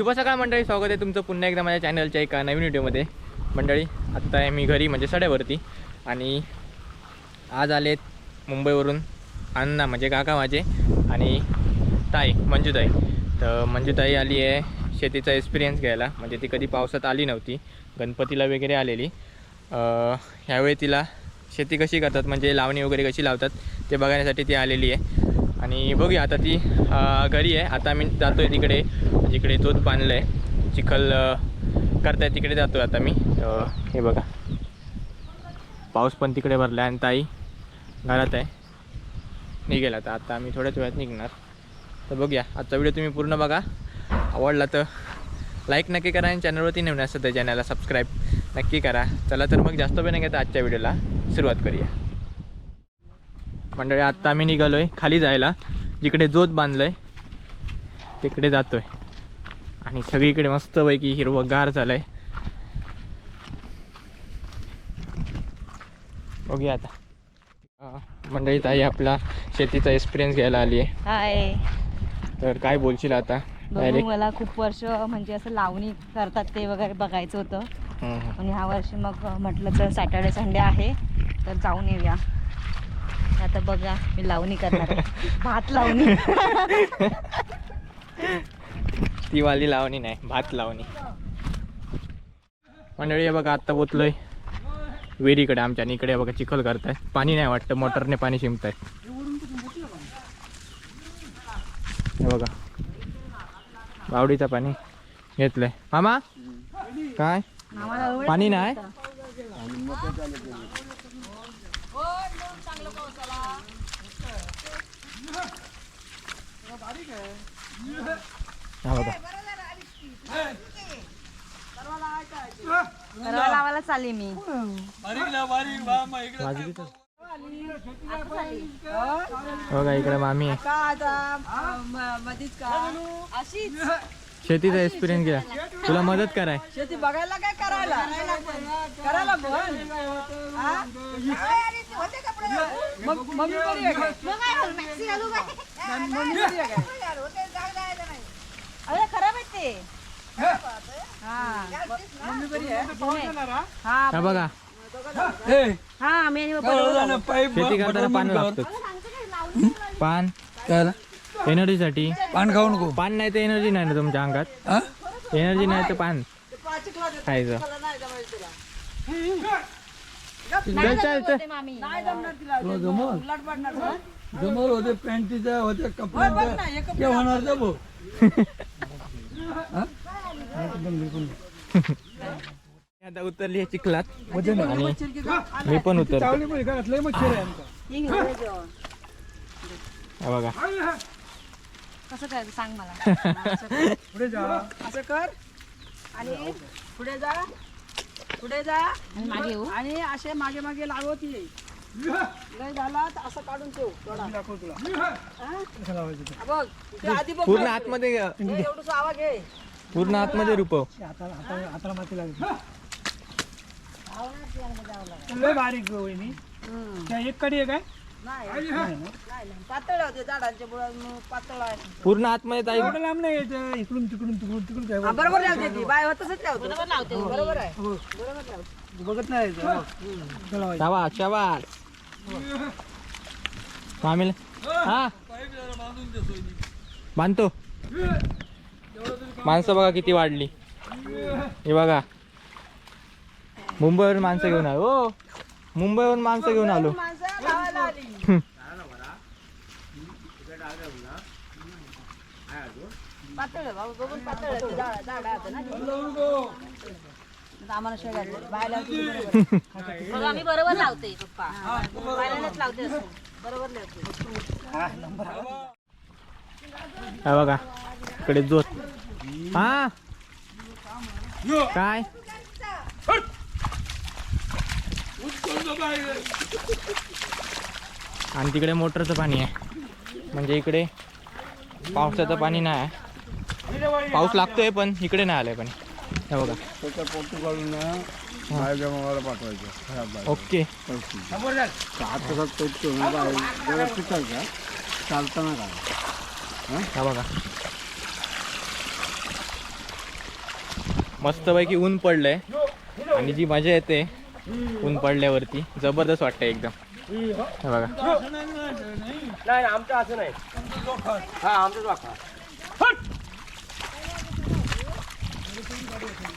शुभ सकाळ मंडळी स्वागत आहे तुमचं पुन्हा एकदा माझ्या चॅनलच्या एका नवीन व्हिडिओमध्ये. मंडळी आत्ता आहे मी घरी म्हणजे सड्यावरती. आणि आज आले मुंबईवरून अण्णा म्हणजे काका माझे आणि ताई मंजूताई. तर मंजूताई आली आहे शेतीचा एक्सपिरियन्स घ्यायला. म्हणजे ती कधी पावसात आली नव्हती गणपतीला वगैरे आलेली. ह्यावेळी तिला शेती कशी करतात म्हणजे लावणी वगैरे कशी लावतात ते बघण्यासाठी ती आलेली आहे. आणि बघूया आता ती घरी आहे. आता मी जातो आहे तिकडे. जिकडे दूध बांधलं आहे चिखल करताय तिकडे जातो आता मी. हे बघा. पाऊस पण तिकडे भरला आणि ताई घरात आहे. निघेल आता. आता आम्ही थोड्याच वेळात निघणार. तर बघूया. आजचा व्हिडिओ तुम्ही पूर्ण बघा. आवडला तर लाईक नक्की करा आणि चॅनलवरती नवीन असतं त्या चॅनलला सबस्क्राईब नक्की करा. चला तर मग जास्त वेळ नाही घेता आजच्या व्हिडिओला सुरुवात करूया. मंडळी आत्ता आम्ही निघालो आहे खाली जायला. जिकडे जोत बांधलं आहे तिकडे जातो आहे आणि सगळीकडे मस्तपैकी हिरवंगार झालं आहे बघूया आता. मंडळी ताई आपला शेतीचा एक्सपिरियन्स घ्यायला आली आहे. हाय. तर काय बोलशील आता? बघू डायरेक्ट मला खूप वर्ष म्हणजे असं लावणी करतात ते वगैरे बघायचं होतं. आणि ह्या वर्षी मग म्हटलं तर सॅटर्डे संडे आहे तर जाऊन येऊया. आता बघा मी लावणी करणार. भात लावणी. ती वाली लावणी नाही भात लावणी. मंडळी बघा आत्ता पोचलोय विहिरीकडे आमच्या आणि इकडे बघा चिखल करताय. पाणी नाही वाटतं मोटरने पाणी शिंपताय. हे बघा. बावडीचं पाणी घेतलंय. मामा? काय? पाणी नाही हा बघा. परवा लावायला चालली मी. वाजली तर बघा इकडे मामी. आहे शेतीचा एक्सपिरियन्स घ्या. तुला मदत कराय. शेती बघायला काय करायला? करायला पण हा? मग मम्मी बरी आहे काय? मम्मी बरी आहे काय? अरे खराब आहे ते. हा? मम्मी बरी आहे हा हा बघा. हा आम्ही आणि पप्पा शेती करताना पान लागतं पान काय एनर्जीसाठी. पान खाऊ नको. पान नाही तर एनर्जी नाही ना तुमच्या अंगात? हा? एनर्जी नाही तर पान खायचं. चल चल चल ते मामी तुला. जमल. जमल होते पॅन्टीच्या होते ते होणार भाऊ आता उतरली आहे. चिखलात आणि मी पण उतरतो. हा बघा. कसं करायचं सांग मला. पुढे जा. असं कर. आणि पुढे जा. पुढे जा. आणि मागे येऊ. आणि असे मागे मागे लागवत ये. लय झाला तर असं काढून ठेव थोडा हा? बघ आधी बघ. पूर्ण आतमध्ये एवढं आवाज घे. पूर्ण आतमध्ये रुपव लय बारीक वहिनी त्या एक कडी आहे काय? पातळ होते पातळ आहे. पूर्ण आतमध्ये ताई. एवढं लांब नाही इकडून तिकडून तिकडून तिकडून काय हा, बरोबर लावते ती. बाय लावते. बरोबर आहे. हो. बरोबर लावते. बघत नाही हो. लावायचं. शाबास शाबास हा? बांधतो. माणसं बघा किती वाढली. हे बघा. मुंबईवरून माणसं घेऊन आलो. हो. मुंबईवरून माणसं घेऊन आली. पातळ आहे बाबा बघून पातळ आहे. ते झाड झाड आहे ना. आता आम्हाला शेगात बायला होती बरोबर. बघ, आम्ही बरोबर लावते पप्पा. बायलाच लावते असं. बरोबर लावते. हा बघा इकडे जोत. हा? काय? आणि तिकडे मोटरचं पाणी आहे. म्हणजे इकडे पावसाचं पाणी नाही आहे. पाऊस लागतोय पण इकडे नाही आलंय पाणी. हे बघा. पाठवायचं. खराब. ओके. आठ तासात पोचतो ना बाहेर चालताना हा? बघा. मस्तपैकी ऊन पडलंय. आणि जी मजा येते ऊन पडल्यावरती जबरदस्त वाटतं एकदम. हे बघा. नाही आमचं असं नाही. हा आमचं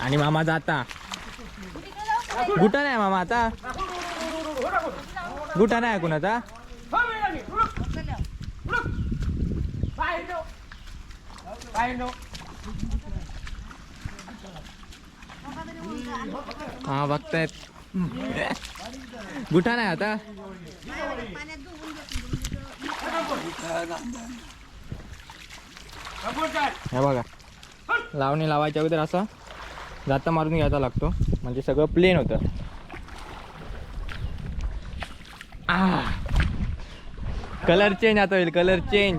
आणि मामा जाता. गुटा नाही मामा आता? गुटा नाही कुणाचा हा बघतायत. गुटा नाही आता? हे बघा. लावणी लावायच्या अगोदर असा जाता मारून घ्यायचा लागतो. म्हणजे सगळं प्लेन होतं. कलर चेंज आता होईल कलर चेंज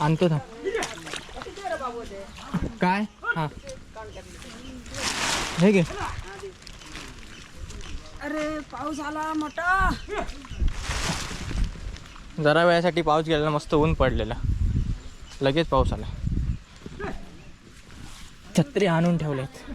आणतो थांब. काय? हा. हे घे. अरे पाऊस आला मोठा. जरा वेळासाठी पाऊस गेलेला मस्त ऊन पडलेला. लगेच पाऊस आला. छत्री आणून ठेवलेत.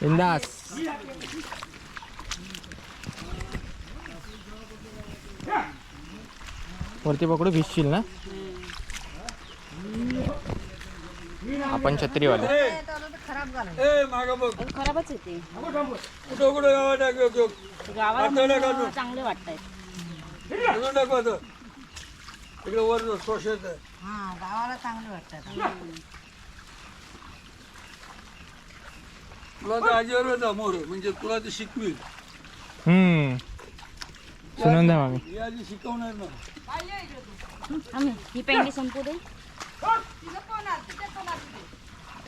बिंदास वरती पकडू भिजशील ना? आपण छत्रीवाले. ए माग बघ. खराबच येते कुठं कुठं गावात चांगले वाटत इकडे वर सोशल हा गावाला चांगले वाटतात तुला तर आजीवर जा मोर म्हणजे तुला ते शिकवील. हम्म. मामी. ही आजी शिकवणार ना. आम्ही ही पेंडी संपू दे.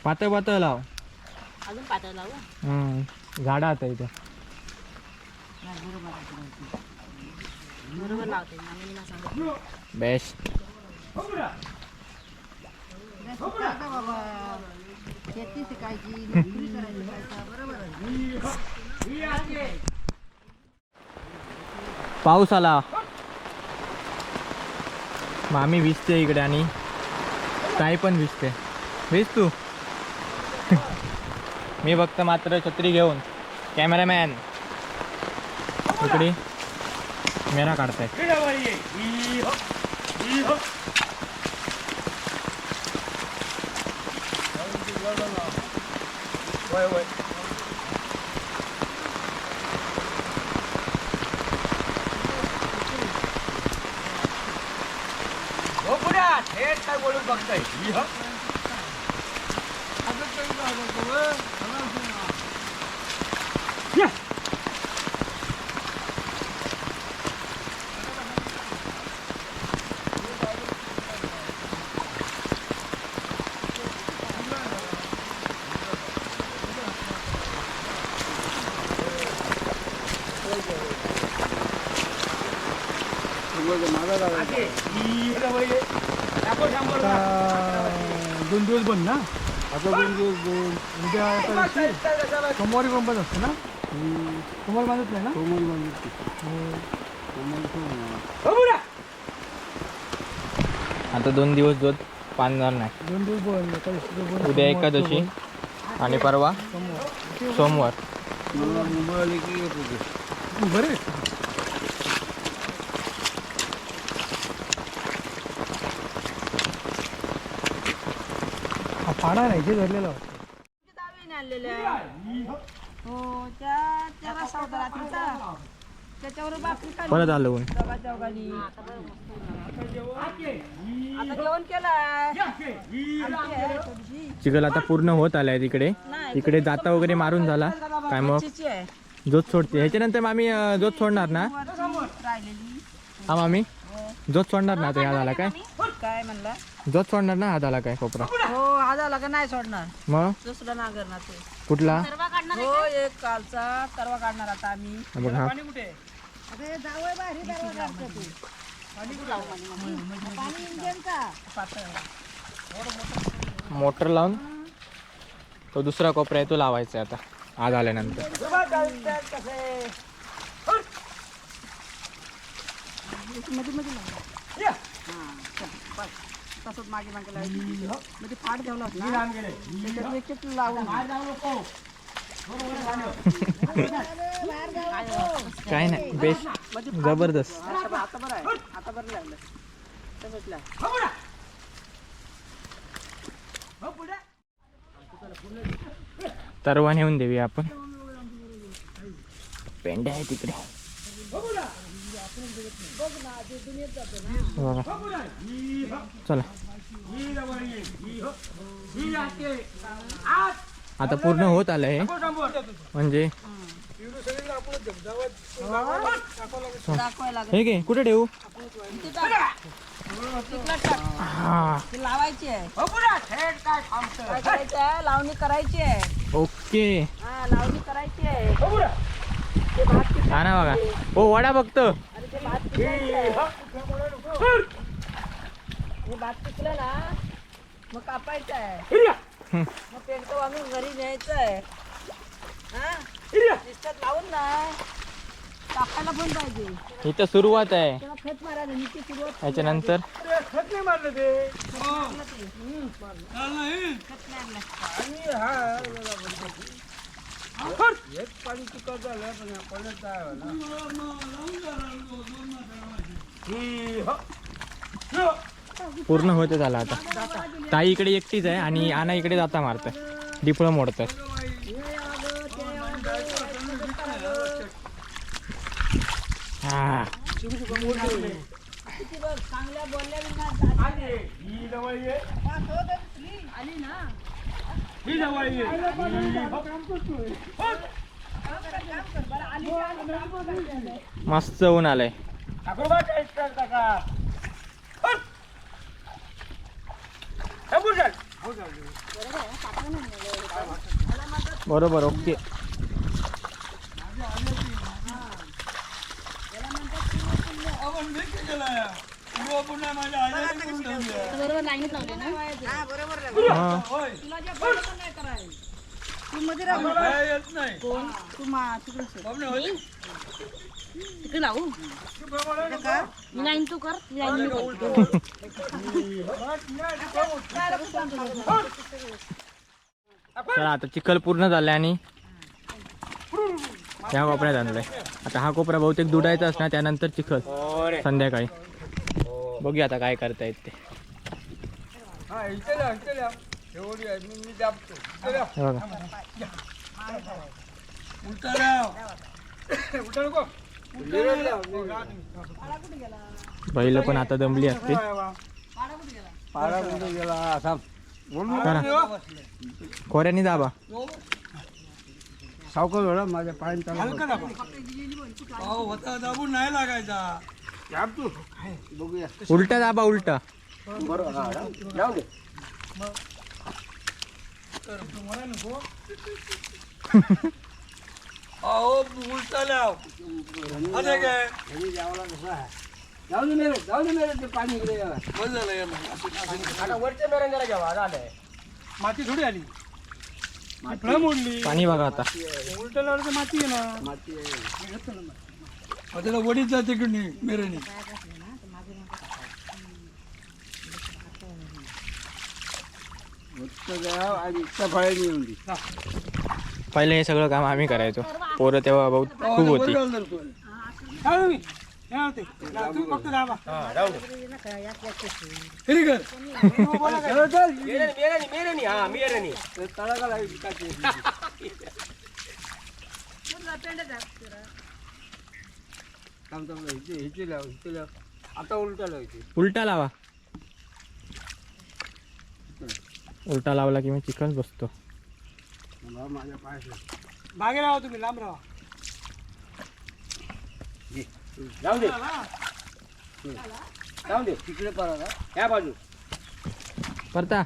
पातळ पातळ लाव. अजून पातळ लावू? हम्म. झाडं आता इथे. बरोबर लावते मामीला बेस्ट शेती शिकायची नोकरी करायची बरोबर आहे. पाऊस आला. मामी भिजते इकडे आणि ताई पण भिजते भिज तू? मी फक्त मात्र छत्री घेऊन. कॅमेरामॅन. इकडे. मेरा काढताय हो। काय बोलून बघताय दोन दिवस बंद ना आता दोन दिवस बंद उद्या आता सोमवारी पण बंद असतं ना? सोमवार बांधत नाही ना? सोमवारी आता दोन दिवस दूध पाजणार नाही. दोन दिवस बंद उद्या एकादशी आणि परवा सोमवार. बरे. पाडा नाही जे धरलेला होता. दावीने आणलेल्या हो त्या त्या रस्ता होता रात्रीचा. त्याच्यावर बाकी काय परत आलो चौघांनी आता जेवण केलं. चिखल आता पूर्ण होत आलाय तिकडे. तिकडे जाता वगैरे मारून झाला. काय मग? जोत सोडते. ह्याच्यानंतर मामी अं, जोत सोडणार ना? राहिलेली. हा मामी जोत सोडणार ना आता झाला काय? काय म्हणला? जोत सोडणार ना हा झाला काय कोपरा हो हा झाला का नाही सोडणार? मग? दुसरा नांगरणार ते. कुठला? हो एक कालचा तरवा काढणार आता आम्ही. हा बघ हा. मोटर लावून तो दुसरा कोपरा आहे तो लावायचा आहे आता. आज आल्यानंतर. मध्ये मध्ये लागला हां, चल, बस. तसंच मागे मागे लावायची मध्ये फाट ठेवला होता त्याच्यात लावून काय नाही बेस्ट जबरदस्त. आता बरं- आहे आता बरं लागलं तसंच तरवा नेऊन देऊया आपण. पेंड्या आहे तिकडे चला. आता पूर्ण होत आलंय. हे. म्हणजे हे घे कुठे ठेवू. हा. ती लावायची आहे. काय करायचं आहे? लावणी करायची आहे. ओके. हा लावणी करायची आहे. हा ना बघा. हो वडा बघतो हे भात पिकलं ना मग कापायचं आहे. मग पेंट आणून घरी न्यायचं आहे. हा? लावून ना. कापायला पण पाहिजे. इथं सुरुवात आहे. तेव्हा खत मारायचं नीती सुरुवात त्याच्यानंतर खत नाही मारलं ते. पाणी झालं पण पडलं काय पूर्ण होत झाला आता. ताई इकडे एकटीच आहे आणि आना इकडे जाता मारतं डिपळं मोडतं हा. चांगल्या बोलल्या आली ना. मस्त ऊन आलंय. बरोबर ओके. बरोबर लाईनीत लावले ना हा बरोबर लागले. हा. तुला जे पडलं पण नाही करायचं. तू मध्ये राहू कोण तू मा तिकडे सर. तिकडे लावू इकडे कर. मी लाईन तू कर मी लाईन मी करतो. चला आता चिखल पूर्ण झालाय आणि ह्या कोपऱ्यात आणलंय आता हा कोपरा बहुतेक दुडायचा असणार त्यानंतर चिखल संध्याकाळी बघूया आता काय करता येत ते. हा. हे बघा. बैल पण आता दमली असतील. पारा कुठे गेला? असा करा. खोऱ्यानी दाबा. सावकाश होता माझ्या होता दाबून नाही लागायचा. उलटा दाबा उलटा. बरोबर जाऊ दे अहो उलटा लाव अरे काय जाऊ दे मेरे जाऊ दे मेरे ते पाणी इकडे गेला बंद झालं या आता वरच्या मेरंजाला घ्यावा झालंय माती थोडी आली फळं मोडली पाणी बघा आता. उलट लावलं तर माती आहे ना. माती त्याला वडीच जाते तिकडे मेरेने पहिले हे सगळं काम आम्ही करायचो. पोरं तेव्हा बहुत खूप होती. आता उलटा उलटा लावा. उलटा लावला की मी चिकन बसतो. माझ्या पायाशी. मागे राहा तुम्ही लांब राहा. जाऊ दे. जाऊ दे. तिकडे परा या बाजू परता.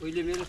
पहिले मेरच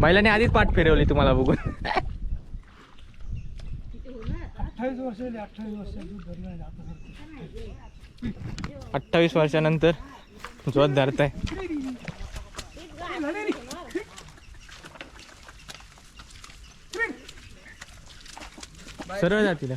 महिलाने आधीच पाठ फिरवली तुम्हाला बघून. अठ्ठावीस वर्षानंतर जोत धरताय. सरळ जातील तिला.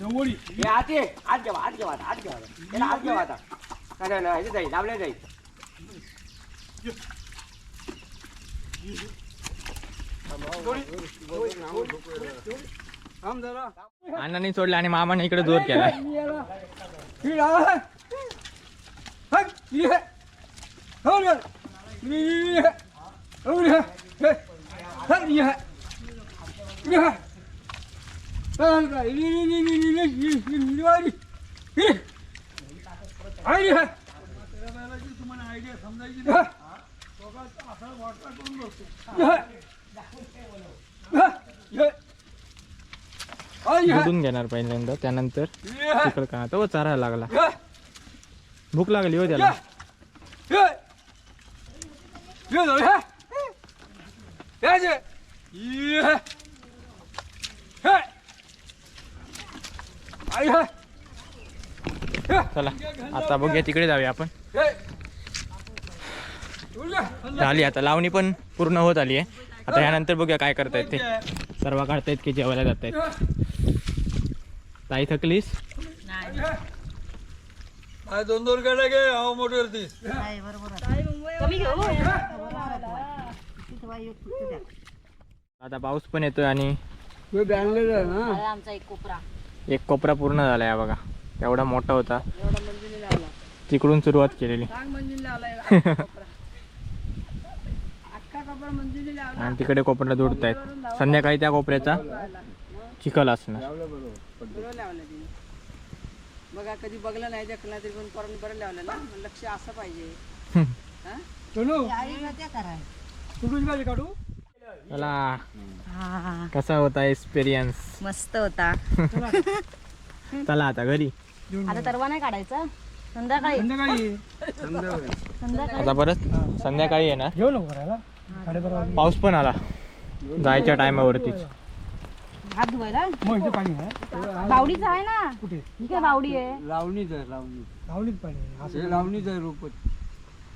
हे आत ये. नाही, नाही इथे जाईल लावले जाईल. अण्णाने सोडलं आणि मामाने इकडे जोर केला. हे तुम्हाला घेणार पहिल्यांदा त्यानंतर तो चारा लागला. भूक लागली हो त्याला. Yeah. चला आता बघूया तिकडे जाऊया आपण. हे. झाली आता लावणी पण पूर्ण होत आली आहे. आता ह्यानंतर बघूया काय करतायत ते. सर्व काढतायत की जेवायला जात आहेत ताई थकलीस? दोन दोन मोठीवरती कमी घेऊ? आता पाऊस पण येतोय आणि आमचा एक कोपरा. एक कोपरा पूर्ण झाला आहे बघा. एवढा मोठा होता. तिकडून सुरुवात केलेली. आणि तिकडे कोपऱ्याला जोडत आहेत संध्याकाळी त्या कोपऱ्याचा चिखल असणार. बघा कधी बघलं नाही देखलं तरी पण परत बरं लावलं ना. लक्ष असं पाहिजे. काढू. चला हा कसा होता एक्सपिरियन्स मस्त होता. चला आता घरी. आता तरवा नाही काढायचा. संध्याकाळी. संध्याकाळी. संध्याकाळी. आता परत? संध्याकाळी येणार. घेऊ नको करायला साडेबारा वाजले. पाऊस पण आला. जायच्या टायमावरतीच. हात धुवायला? मग इथे पाणी आहे. बावडीच आहे ना? कुठे? ही काय बावडी आहे. लावणीच आहे लावणी. लावलीच पाणी आहे. हे लावणीच आहे रोपत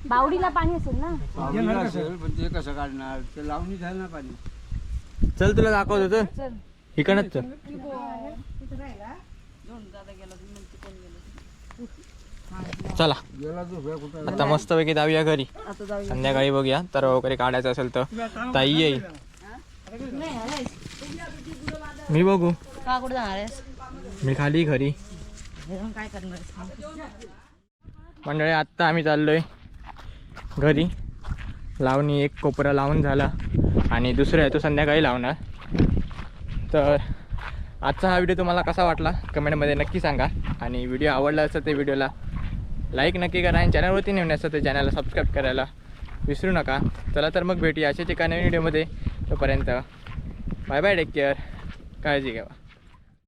बावडीला पाणी असेल ना? असेल पण ते कसं काढणार? ते लावणीच आहे ना पाणी. चल तुला दाखवतो चल. चल. इकडच चल. चला. गेला तो भ्या कुठं आता मस्तपैकी जाऊया घरी. आता जाऊया संध्याकाळी बघूया. तर वगैरे काढायचं असेल तर ताई येईल. नाही आलायस? मी बघू. का कुठे जाणार आहेस मी खाली घरी. हे जाऊन काय करणार आहेस? मंडळी आत्ता आम्ही चाललोय. घरी. लावणी एक कोपरा लावून झाला. आणि दुसरा आहे तो संध्याकाळी लावणार. तर आजचा हा व्हिडिओ तुम्हाला कसा वाटला? कमेंटमध्ये नक्की सांगा. आणि व्हिडिओ आवडला असेल ते व्हिडिओला लाईक नक्की करा आणि चॅनलवरती नेऊन असेल ते चॅनलला सबस्क्राईब करायला विसरू नका. चला तर मग भेटूया अशाच एका नवीन व्हिडिओमध्ये. तोपर्यंत बाय बाय टेक केअर. काळजी घ्यावा